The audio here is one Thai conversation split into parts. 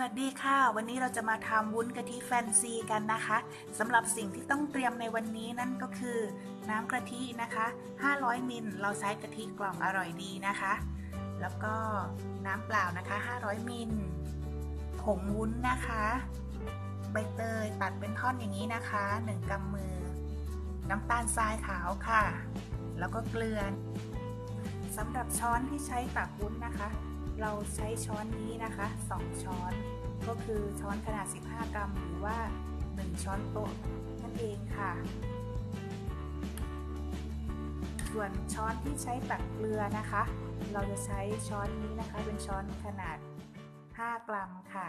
สวัสดีค่ะ วันนี้เราจะมาทำวุ้นกะทิแฟนซีกันนะคะสำหรับสิ่งที่ต้องเตรียมในวันนี้นั่นก็คือ น้ำกะทินะคะ 500มิลเราใช้กะทิกล่องอร่อยดีนะคะ แล้วก็น้ำเปล่านะคะ 500มิลผงวุ้นนะคะ ใบเตยตัดเป็นท่อนอย่างนี้นะคะ 1กำมือ น้ำตาลทรายขาวค่ะ แล้วก็เกลือสำหรับช้อนที่ใช้ตักวุ้นนะคะ เราใช้ช้อนนี้นะคะ 2 ช้อน ก็คือช้อนขนาด 15 กรัม หรือว่า 1 ช้อนโต๊ะนั่นเองค่ะ ส่วนช้อนที่ใช้ตักเกลือนะคะ เราจะใช้ช้อนนี้นะคะ เป็นช้อนขนาด 5 กรัมค่ะ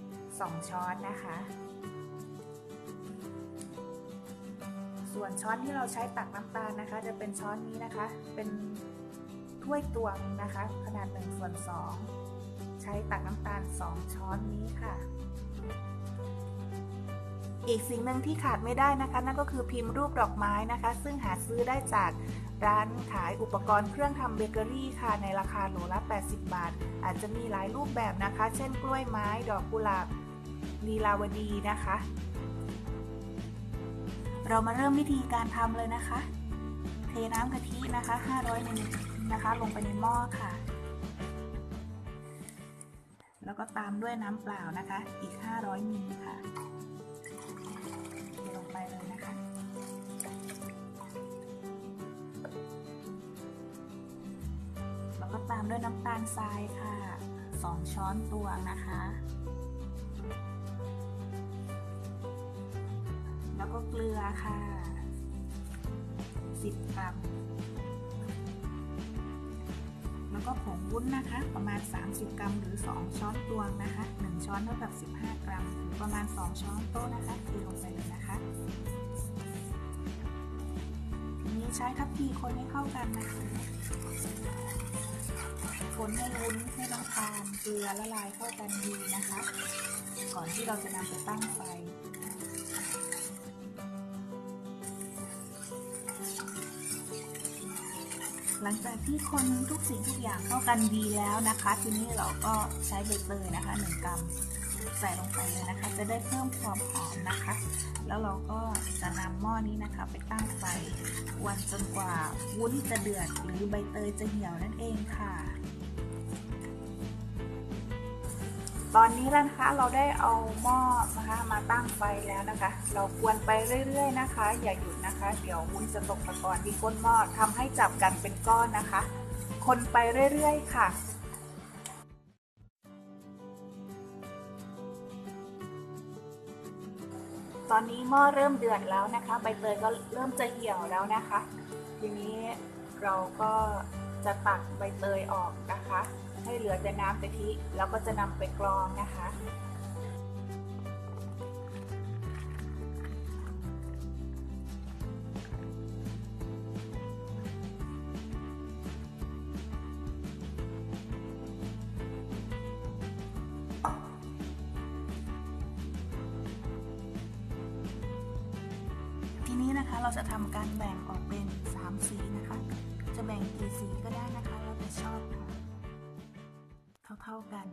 2 ช้อนนะคะ ส่วนช้อนที่เราใช้ตักน้ำตาลนะคะ จะเป็นช้อนนี้นะคะ เป็น ถ้วยตวงนะคะ ขนาด1ส่วน2ใช้ตักน้ำตาล 2 ช้อนนี้ค่ะ อีกสิ่งหนึ่งที่ขาดไม่ได้นะคะ นั่นก็คือพิมพ์รูปดอกไม้นะคะ ซึ่งหาซื้อได้จากร้านขายอุปกรณ์เครื่องทำเบเกอรี่ค่ะ ในราคาโหลละ 80 บาท อาจจะมีหลายรูปแบบนะคะ เช่นกล้วยไม้ดอกกุหลาบลีลาวดีนะคะ เรามาเริ่มวิธีการทำเลยนะคะ เทน้ำกะทินะคะ 500มิลลิล นะคะ ลงไปในหม้อค่ะ แล้วก็ตามด้วยน้ำเปล่านะคะ อีก 500มิลค่ะเทลงไปเลยนะคะ แล้วก็ตามด้วยน้ำตาลทรายค่ะ 2 ช้อนตวงนะคะแล้วก็เกลือค่ะ 10 กรัม ก็ผงวุ้นนะคะ ประมาณ 30 กรัม หรือ 2 ช้อนตวงนะคะ 1 ช้อนเท่ากับ 15 กรัม หรือประมาณ 2 ช้อนโต๊ะนะคะเทลงไปเลยนะคะ ทีนี้ใช้ทัพพีคนให้เข้ากันนะคะ คนให้วุ้นให้น้ำตาลเกลือละลายเข้ากันดีนะคะ ก่อนที่เราจะนำไปตั้งไฟ หลังจากที่คนทุกสิ่งทุกอย่างเข้ากันดีแล้วนะคะ ทีนี้เราก็ใช้ใบเตยนะคะ1กรัมใส่ลงไปเลยนะคะ จะได้เพิ่มความหอมนะคะ แล้วเราก็จะนำหม้อนี้นะคะ ไปตั้งไฟวันจนกว่าวุ้นจะเดือดหรือใบเตยจะเหี่ยวนั่นเองค่ะ ตอนนี้แล้วนะคะเราได้เอาหม้อนะคะมาตั้งไฟแล้วนะคะ เรากวนไปเรื่อย ๆนะคะ อย่าหยุดนะคะ เดี๋ยววุ้นจะตกตะกอนที่ก้นหม้อทำให้จับกันเป็นก้อนนะคะ คนไปเรื่อย ๆ ค่ะตอนนี้หม้อเริ่มเดือดแล้วนะคะ ใบเตยก็เริ่มจะเหี่ยวแล้วนะคะ ทีนี้เราก็จะตักใบเตยออกนะคะ ให้เหลือแต่น้ำกะทิแล้วก็จะนำไปกรองนะคะทีนี้นะคะเราจะทำการแบ่งออกเป็น 3 สี กัน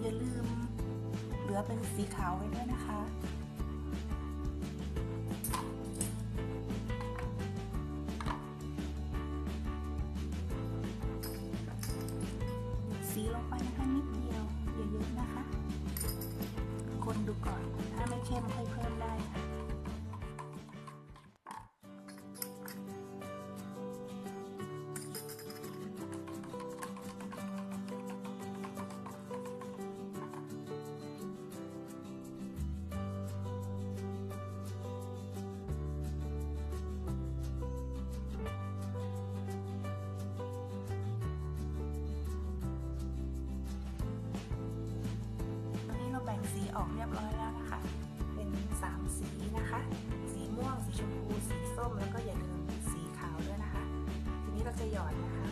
อย่าลืมเหลือเป็นสีขาวไว้ด้วยนะคะ สีลงไปนะคะนิดเดียวอย่าเยอะนะคะ คนดูก่อน ถ้าไม่เข้มค่อยเพิ่มได้ค่ะ ออกเรียบร้อยแล้วนะคะ เป็น 3 สีนะคะ สีม่วง สีชมพู สีส้ม แล้วก็อย่าลืมสีขาวด้วยนะคะหยอดนะคะ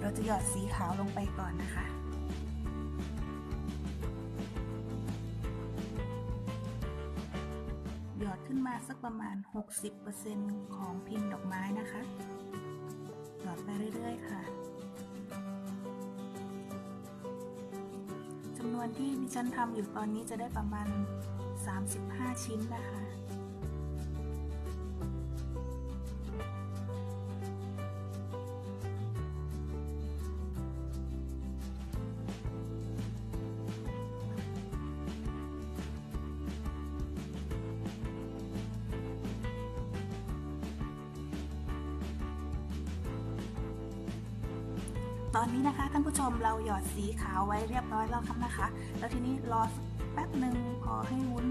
เราจะหยอดสีขาวลงไปก่อนนะคะหยอดขึ้นมาสักประมาณ 60%ของพิมพ์ดอกไม้นะคะ หยอดไปเรื่อย ๆ ค่ะ วนที่ดิฉันทำอยู่ตอนนี้จะได้ประมาณ 35 ชิ้นนะคะ ตอนนี้นะคะท่านผู้ชมเราหยอดสีขาวไว้เรียบร้อยแล้วครับนะคะ แล้วทีนี้รอแป๊บหนึ่งพอให้วุ้น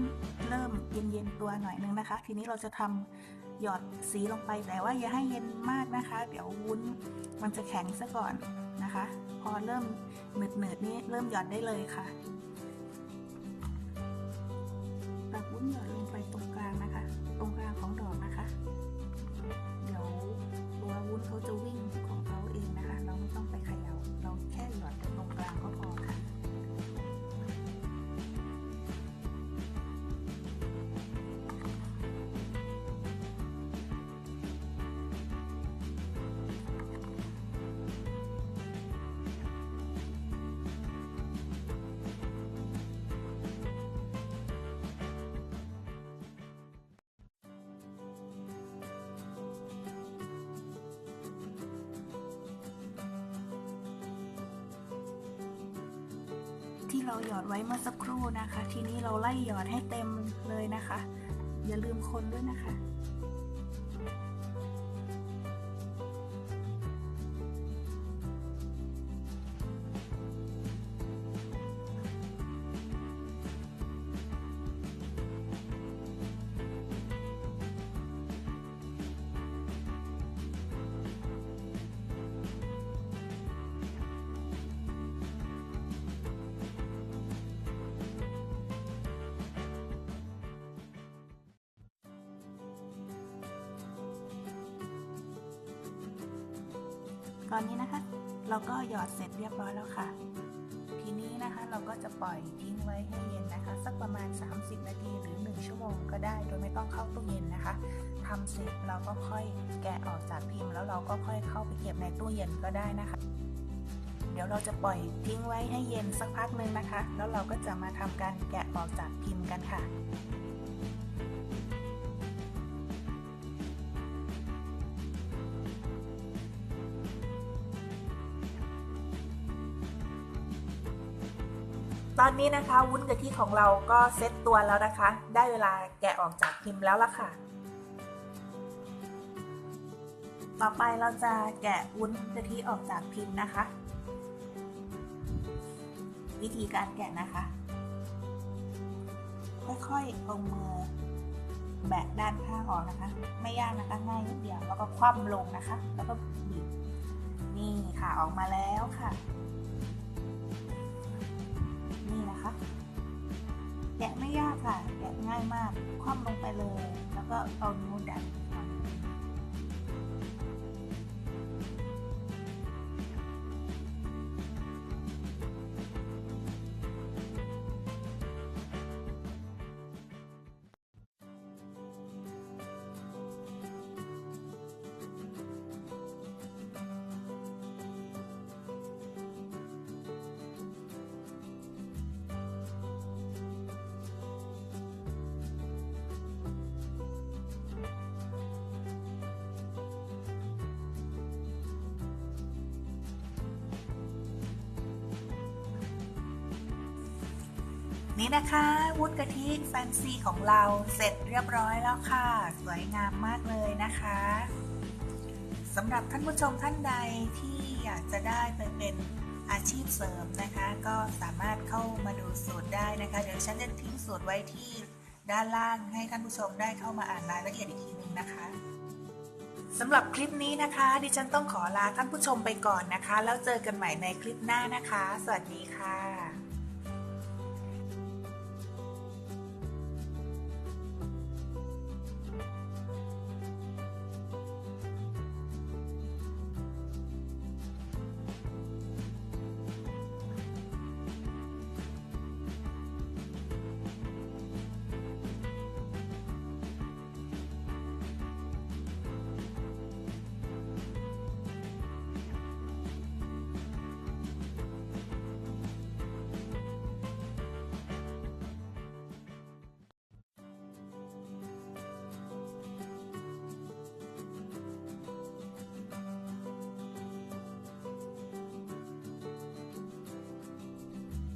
เริ่มเย็นๆตัวหน่อยนึงนะคะ ทีนี้เราจะทำหยอดสีลงไปแต่ว่าอย่าให้เย็นมากนะคะ เดี๋ยววุ้นมันจะแข็งซะก่อนนะคะ พอเริ่มหนืดๆนี้เริ่มหยอดได้เลยค่ะตักวุ้นหยอดลงไปตรงกลางนะคะ ตรงกลางของดอกนะคะ เดี๋ยวตัววุ้นเขาจะวิ่ง ที่เราหยอดไว้เมื่อสักครู่นะคะ ทีนี้เราไล่หยอดให้เต็มเลยนะคะ อย่าลืมคนด้วยนะคะ ตอนนี้นะคะ เราก็หยอดเสร็จเรียบร้อยแล้วค่ะ ทีนี้นะคะเราก็จะปล่อยทิ้งไว้ให้เย็นนะคะ สักประมาณ 30 นาทีหรือ 1 ชั่วโมงก็ได้ โดยไม่ต้องเข้าตู้เย็นนะคะทำเสร็จเราก็ค่อยแกะออกจากพิมพ์ แล้วเราก็ค่อยเข้าไปเก็บในตู้เย็นก็ได้นะคะ เดี๋ยวเราจะปล่อยทิ้งไว้ให้เย็นสักพักหนึ่งนะคะ แล้วเราก็จะมาทำการแกะออกจากพิมพ์กันค่ะ ตอนนี้นะคะวุ้นกะทิของเราก็เซ็ตตัวแล้วนะคะ ได้เวลาแกะออกจากพิมพ์แล้วล่ะค่ะ ต่อไปเราจะแกะวุ้นกะทิออกจากพิมพ์นะคะ วิธีการแกะนะคะ ค่อยๆเอามือแบะด้านข้างออกนะคะ ไม่ยากนะคะง่ายนิดเดียวแล้วก็คว่ำลงนะคะ แล้วก็บีบนี่ค่ะออกมาแล้วค่ะ แกะไม่ยากค่ะ แกะง่ายมาก คว่ำลงไปเลย แล้วก็เอานิ้วดัน นนี่นะคะวุ้นกะทิแฟนซีของเราเสร็จเรียบร้อยแล้วค่ะ สวยงามมากเลยนะคะสำหรับท่านผู้ชมท่านใดที่อยากจะได้ไปเป็นอาชีพเสริมนะคะ ก็สามารถเข้ามาดูสูตรได้นะคะ เดี๋ยวฉันจะทิ้งสูตรไว้ที่ด้านล่างให้ท่านผู้ชมได้เข้ามาอ่านรายละเอียดอีกทีหนึงนะคะสำหรับคลิปนี้นะคะ ดิฉันต้องขอลาท่านผู้ชมไปก่อนนะคะ แล้วเจอกันใหม่ในคลิปหน้านะคะ สวัสดีค่ะ